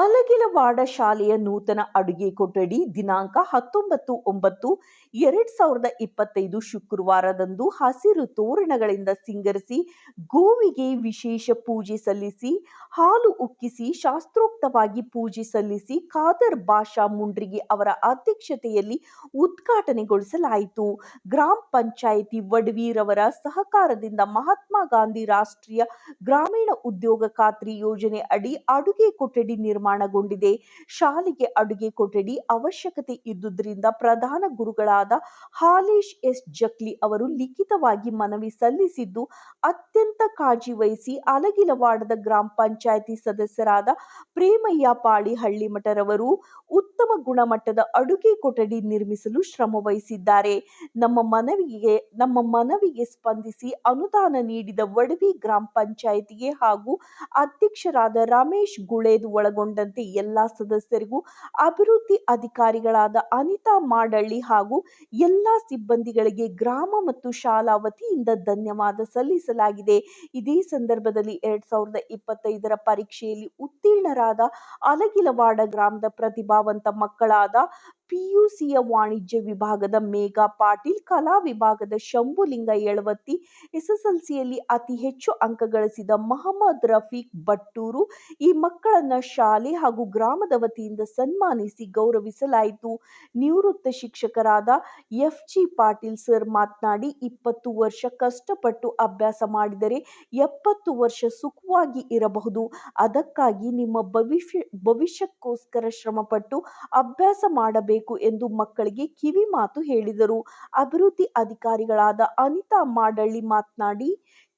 ಅಲಗಿಲವಾಡ ಶಾಲೆಯ ನೂತನ ಅಡುಗೆ ಕೊಠಡಿ ದಿನಾಂಕ ಹತ್ತೊಂಬತ್ತು ಒಂಬತ್ತು ಎರಡ್ ಸಾವಿರದ ಇಪ್ಪತ್ತೈದು ಶುಕ್ರವಾರದಂದು ಹಸಿರು ತೋರಣಗಳಿಂದ ಸಿಂಗರಿಸಿ ಗೋವಿಗೆ ವಿಶೇಷ ಪೂಜೆ ಸಲ್ಲಿಸಿ, ಹಾಲು ಉಕ್ಕಿಸಿ, ಶಾಸ್ತ್ರೋಕ್ತವಾಗಿ ಪೂಜೆ ಸಲ್ಲಿಸಿ ಖಾದರ್ ಬಾಷಾ ಮುಂಡ್ರಿಗೆ ಅವರ ಅಧ್ಯಕ್ಷತೆಯಲ್ಲಿ ಉದ್ಘಾಟನೆಗೊಳಿಸಲಾಯಿತು. ಗ್ರಾಮ ಪಂಚಾಯಿತಿ ವಡ್ವೀರವರ ಸಹಕಾರದಿಂದ ಮಹಾತ್ಮ ಗಾಂಧಿ ರಾಷ್ಟ್ರೀಯ ಗ್ರಾಮೀಣ ಉದ್ಯೋಗ ಖಾತ್ರಿ ಯೋಜನೆ ಅಡಿ ಅಡುಗೆ ಕೊಠಡಿ ನಿರ್ಮಾಣಗೊಂಡಿದೆ. ಶಾಲೆಗೆ ಅಡುಗೆ ಕೊಠಡಿ ಅವಶ್ಯಕತೆ ಇದ್ದುದರಿಂದ ಪ್ರಧಾನ ಗುರುಗಳಾದ ಹಾಲೇಶ್ ಎಸ್ ಜಕ್ಲಿ ಅವರು ಲಿಖಿತವಾಗಿ ಮನವಿ ಸಲ್ಲಿಸಿದ್ದು, ಅತ್ಯಂತ ಕಾಳಜಿ ವಹಿಸಿ ಅಲಗಿಲವಾಡದ ಗ್ರಾಮ ಪಂಚಾಯಿತಿ ಸದಸ್ಯರಾದ ಪ್ರೇಮಯ್ಯ ಪಾಳಿ ಹಳ್ಳಿಮಠರವರು ಉತ್ತಮ ಗುಣಮಟ್ಟದ ಅಡುಗೆ ಕೊಠಡಿ ನಿರ್ಮಿಸಲು ಶ್ರಮ ವಹಿಸಿದ್ದಾರೆ. ನಮ್ಮ ಮನವಿಗೆ ನಮ್ಮ ಮನವಿಗೆ ಸ್ಪಂದಿಸಿ ಅನುದಾನ ನೀಡಿದ ವಡವಿ ಗ್ರಾಮ ಪಂಚಾಯಿತಿಗೆ ಹಾಗೂ ಅಧ್ಯಕ್ಷರಾದ ರಮೇಶ್ ಗುಳೇದ್ ಒಳಗೊಂಡಂತೆ ಎಲ್ಲಾ ಸದಸ್ಯರಿಗೂ ಅಭಿವೃದ್ಧಿ ಅಧಿಕಾರಿಗಳಾದ ಅನಿತಾ ಮಾಡಳ್ಳಿ ಹಾಗೂ ಎಲ್ಲಾ ಸಿಬ್ಬಂದಿಗಳಿಗೆ ಗ್ರಾಮ ಮತ್ತು ಶಾಲಾ ವತಿಯಿಂದ ಧನ್ಯವಾದ ಸಲ್ಲಿಸಲಾಗಿದೆ. ಇದೇ ಸಂದರ್ಭದಲ್ಲಿ ಎರಡ್ ಸಾವಿರದ ಇಪ್ಪತ್ತೈದರ ಪರೀಕ್ಷೆಯಲ್ಲಿ ಉತ್ತೀರ್ಣರಾದ ಅಲಗಿಲವಾಡ ಗ್ರಾಮದ ಪ್ರತಿಭಾವಂತ ಮಕ್ಕಳಾದ ಪಿಯುಸಿಯ ವಾಣಿಜ್ಯ ವಿಭಾಗದ ಮೇಘಾ ಪಾಟೀಲ್, ಕಲಾ ವಿಭಾಗದ ಶಂಭುಲಿಂಗ ಯಳವತ್ತಿ ಎಸ್ಎಸ್ಎಲ್ಸಿಯಲ್ಲಿ ಅತಿ ಹೆಚ್ಚು ಅಂಕ ಗಳಿಸಿದ ಮಹಮ್ಮದ್ ರಫೀಕ್ ಬಟ್ಟೂರು, ಈ ಮಕ್ಕಳನ್ನ ಶಾಲೆ ಹಾಗೂ ಗ್ರಾಮದ ವತಿಯಿಂದ ಸನ್ಮಾನಿಸಿ ಗೌರವಿಸಲಾಯಿತು. ನಿವೃತ್ತ ಶಿಕ್ಷಕರಾದ ಎಫ್ ಜಿ ಪಾಟೀಲ್ ಸರ್ ಮಾತನಾಡಿ, ಇಪ್ಪತ್ತು ವರ್ಷ ಕಷ್ಟಪಟ್ಟು ಅಭ್ಯಾಸ ಮಾಡಿದರೆ ಎಪ್ಪತ್ತು ವರ್ಷ ಸುಖವಾಗಿ ಇರಬಹುದು. ಅದಕ್ಕಾಗಿ ನಿಮ್ಮ ಭವಿಷ್ಯ, ಭವಿಷ್ಯಕ್ಕೋಸ್ಕರ ಶ್ರಮಪಟ್ಟು ಅಭ್ಯಾಸ ಮಾಡಬೇಕು. ಎಂದು ಮಕ್ಕಳಿಗೆ ಕಿವಿ ಮಾತು ಹೇಳಿದರು. ಅಭಿವೃದ್ಧಿ ಅಧಿಕಾರಿಗಳಾದ ಅನಿತಾ ಮಾಡಳ್ಳಿ ಮಾತನಾಡಿ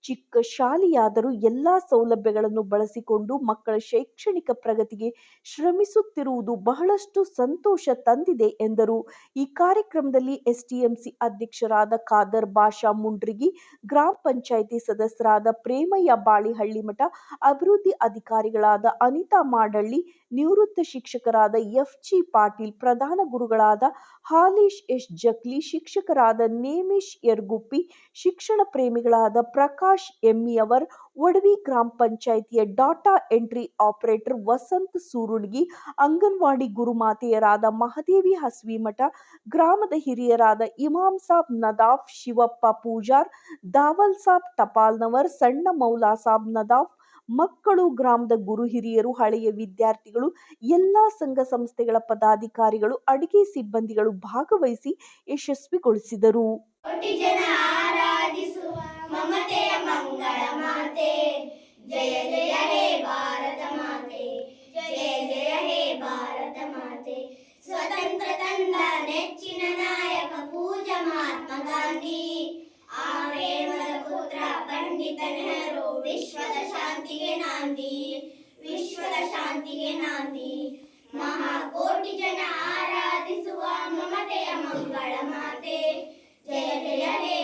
ಚಿಕ್ಕ ಶಾಲೆಯಾದರೂ ಎಲ್ಲಾ ಸೌಲಭ್ಯಗಳನ್ನು ಬಳಸಿಕೊಂಡು ಮಕ್ಕಳ ಶೈಕ್ಷಣಿಕ ಪ್ರಗತಿಗೆ ಶ್ರಮಿಸುತ್ತಿರುವುದು ಬಹಳಷ್ಟು ಸಂತೋಷ ತಂದಿದೆ ಎಂದರು. ಈ ಕಾರ್ಯಕ್ರಮದಲ್ಲಿ ಎಸ್ಟಿಎಂಸಿ ಅಧ್ಯಕ್ಷರಾದ ಖಾದರ್ ಬಾಷಾ ಮುಂಡ್ರಿಗಿ, ಗ್ರಾಮ ಪಂಚಾಯಿತಿ ಸದಸ್ಯರಾದ ಪ್ರೇಮಯ್ಯ ಬಾಳಿಹಳ್ಳಿಮಠ ಅಭಿವೃದ್ಧಿ ಅಧಿಕಾರಿಗಳಾದ ಅನಿತಾ ಮಾಡಳ್ಳಿ, ನಿವೃತ್ತ ಶಿಕ್ಷಕರಾದ ಎಫ್ ಜಿ ಪಾಟೀಲ್, ಪ್ರಧಾನ ಗುರುಗಳಾದ ಹಾಲೇಶ್ ಎಸ್ ಜಕ್ಲಿ, ಶಿಕ್ಷಕರಾದ ನೇಮಿಶ್ ಯರ್ಗುಪ್ಪಿ ಶಿಕ್ಷಣ ಪ್ರೇಮಿಗಳಾದ ಪ್ರಕಾಶ್ ಎಮ್ಮಿಯವರ್ ಒಡವಿ ಗ್ರಾಮ ಪಂಚಾಯಿತಿಯ data entry operator Vasanth Surulgi, anganwadi ಗುರುಮಾತೆಯರಾದ Mahadevi Hasvimath, ಗ್ರಾಮದ ಹಿರಿಯರಾದ ಇಮಾಮ್ ಸಾಬ್ ನದಾಫ್, ಶಿವಪ್ಪ ಪೂಜಾರ್, ದಾವಲ್ ಸಾಬ್ ಟಪಾಲ್ನವರ್, ಸಣ್ಣ ಮೌಲಾ ಸಾಬ್ ನದಾಫ್, ಮಕ್ಕಳು ಗ್ರಾಮದ ಗುರು ಹಿರಿಯರು, ಹಳೆಯ ವಿದ್ಯಾರ್ಥಿಗಳು, ಎಲ್ಲಾ ಸಂಘ ಸಂಸ್ಥೆಗಳ ಪದಾಧಿಕಾರಿಗಳು, ಅಡಿಗೆ ಸಿಬ್ಬಂದಿಗಳು ಭಾಗವಹಿಸಿ ಯಶಸ್ವಿಗೊಳಿಸಿದರು ಕೋಟಿ ಜನ ಆರಾಧಿಸುವ ಮಮತೆಯ ಮಂಗಳ ಮಾತೆ ಜಯ ಜಯ ಹೇ ಭಾರತ ಮಾತೆ ಜಯ ಜಯ ಹೇ ಭಾರತ ಮಾತೆ ಸ್ವತಂತ್ರ ತಂದ ನೆಚ್ಚಿನ ನಾಯಕ ಪೂಜ ಮಹಾತ್ಮ ಗಾಂಧಿ ಆ ಪ್ರೇಮದ ಪುತ್ರ ಪಂಡಿತ ನೆಹರು ವಿಶ್ವದ ನಾಂದಿ ವಿಶ್ವದ ಶಾಂತಿಗೆ ನಾಂದಿ. ಮಹಾಕೋಟಿ ಜನ ಆರಾಧಿಸುವ ಮಮತೆಯ ಮಂಗಳ ಮಾತೆ. ಜಯ ಜಯ ಹೇ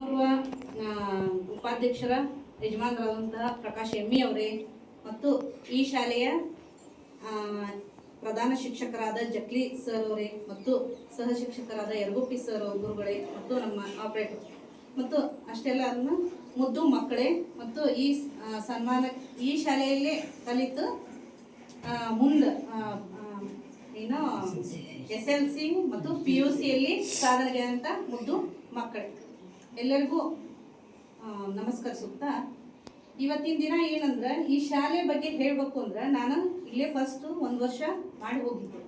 ಪೂರ್ವ ಉಪಾಧ್ಯಕ್ಷರ, ಯಜಮಾನರಾದಂತಹ ಪ್ರಕಾಶ್ ಎಮ್ಮಿ ಅವರೇ ಮತ್ತು ಈ ಶಾಲೆಯ ಪ್ರಧಾನ ಶಿಕ್ಷಕರಾದ ಜಕ್ಲಿ ಸರ್ ಅವರೇ ಮತ್ತು ಸಹ ಶಿಕ್ಷಕರಾದ ಯರಗುಪ್ಪಿ ಸರ್ ಗುರುಗಳೇ ಮತ್ತು ನಮ್ಮ ಆಪರೇಟರ್ ಮತ್ತು ಅಷ್ಟೆಲ್ಲ ಅದನ್ನ ಮುದ್ದು ಮಕ್ಕಳೇ ಮತ್ತು ಈ ಸನ್ಮಾನ, ಈ ಶಾಲೆಯಲ್ಲೇ ಕಲಿತು ಮುಂದೆ ಏನು, ಎಸ್ ಎಲ್ ಸಿ ಮತ್ತು ಪಿ ಯು ಸಿಯಲ್ಲಿ ಸಾಧನೆಗೆ ಅಂತ ಮುದ್ದು ಮಕ್ಕಳು ಎಲ್ಲರಿಗೂ ನಮಸ್ಕಾರ ನಮಸ್ಕರಿಸುತ್ತಾ ಇವತ್ತಿನ ದಿನ ಏನಂದ್ರೆ, ಈ ಶಾಲೆ ಬಗ್ಗೆ ಹೇಳಬೇಕು ಅಂದ್ರೆ ನಾನು ಇಲ್ಲೇ ಫಸ್ಟ್ ಒಂದು ವರ್ಷ ಮಾಡಿ ಹೋಗಿದ್ದೆ.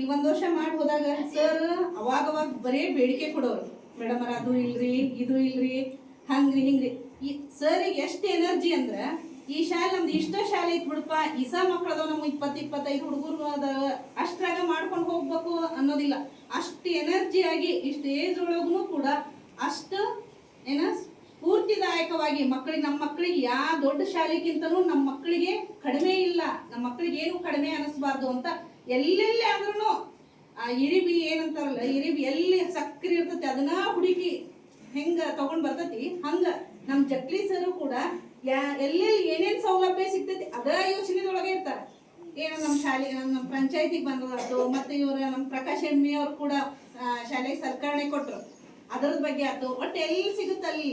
ಈ ಒಂದು ವರ್ಷ ಮಾಡಿ ಹೋದಾಗ ಸರ್ ಅವಾಗ ಬರೀ ಬೇಡಿಕೆ ಕೊಡೋರು. ಮೇಡಮರ ಅದು ಇಲ್ರಿ, ಇದು ಇಲ್ರಿ, ಹಂಗ್ರಿ, ಹಿಂಗ್ರಿ. ಈ ಸರಿಗೆ ಎಷ್ಟು ಎನರ್ಜಿ ಅಂದ್ರೆ ಈ ಶಾಲೆ ನಮ್ದು ಇಷ್ಟ ಶಾಲೆ ಐತ್ ಬಿಡಪ್ಪ ಇಸ ಮಕ್ಕಳದ ನಮ್ಮ ಇಪ್ಪತ್ತು ಇಪ್ಪತ್ತೈದು ಹುಡುಗರು ಅದ. ಅಷ್ಟ್ರಾಗ ಮಾಡ್ಕೊಂಡು ಹೋಗ್ಬೇಕು ಅನ್ನೋದಿಲ್ಲ. ಅಷ್ಟು ಎನರ್ಜಿ ಆಗಿ, ಇಷ್ಟು ಏಜ್ ಒಳಗೂ ಕೂಡ ಅಷ್ಟು ಏನ ಸ್ಫೂರ್ತಿದಾಯಕವಾಗಿ ಮಕ್ಕಳಿಗೆ ನಮ್ಮ ಮಕ್ಕಳಿಗೆ ಯಾವ ದೊಡ್ಡ ಶಾಲೆಗಿಂತನೂ ನಮ್ಮ ಮಕ್ಕಳಿಗೆ ಕಡಿಮೆ ಇಲ್ಲ. ನಮ್ಮ ಮಕ್ಕಳಿಗೆ ಏನು ಕಡಿಮೆ ಅನಿಸ್ಬಾರ್ದು ಅಂತ ಎಲ್ಲೆಲ್ಲಿ ಆದ್ರೂ ಆ ಇರಿಬಿ ಏನಂತಾರಲ್ಲ, ಇರಿಬಿ ಎಲ್ಲಿ ಸಕ್ಕರೆ ಇರ್ತತಿ, ಅದನ್ನ ಹುಡುಕಿ ಹೆಂಗ ತಗೊಂಡ್ ಬರ್ತತಿ, ಹಂಗ ನಮ್ಮ ಜಕ್ಲಿ ಸರ್ ಕೂಡ ಯಾ, ಎಲ್ಲೆಲ್ಲಿ ಏನೇನ್ ಸೌಲಭ್ಯ ಸಿಗ್ತೈತಿ, ಅದ ಯೋಚನೆದೊಳಗೆ ಇರ್ತಾರೆ. ಏನು ನಮ್ಮ ಶಾಲೆ ನಮ್ಮ ಪಂಚಾಯತಿಗೆ ಬಂದದ್ದು, ಮತ್ತೆ ಇವರು ನಮ್ಮ ಪ್ರಕಾಶ್ ಎಮ್ಮಿ ಅವ್ರು ಕೂಡ ಶಾಲೆಗೆ ಸಲಕರಣೆ ಕೊಟ್ರು. ಅದರ ಬಗ್ಗೆ ಆಯ್ತು ಒಟ್ಟು ಎಲ್ಲಿ ಸಿಗುತ್ತೆ ಅಲ್ಲಿ.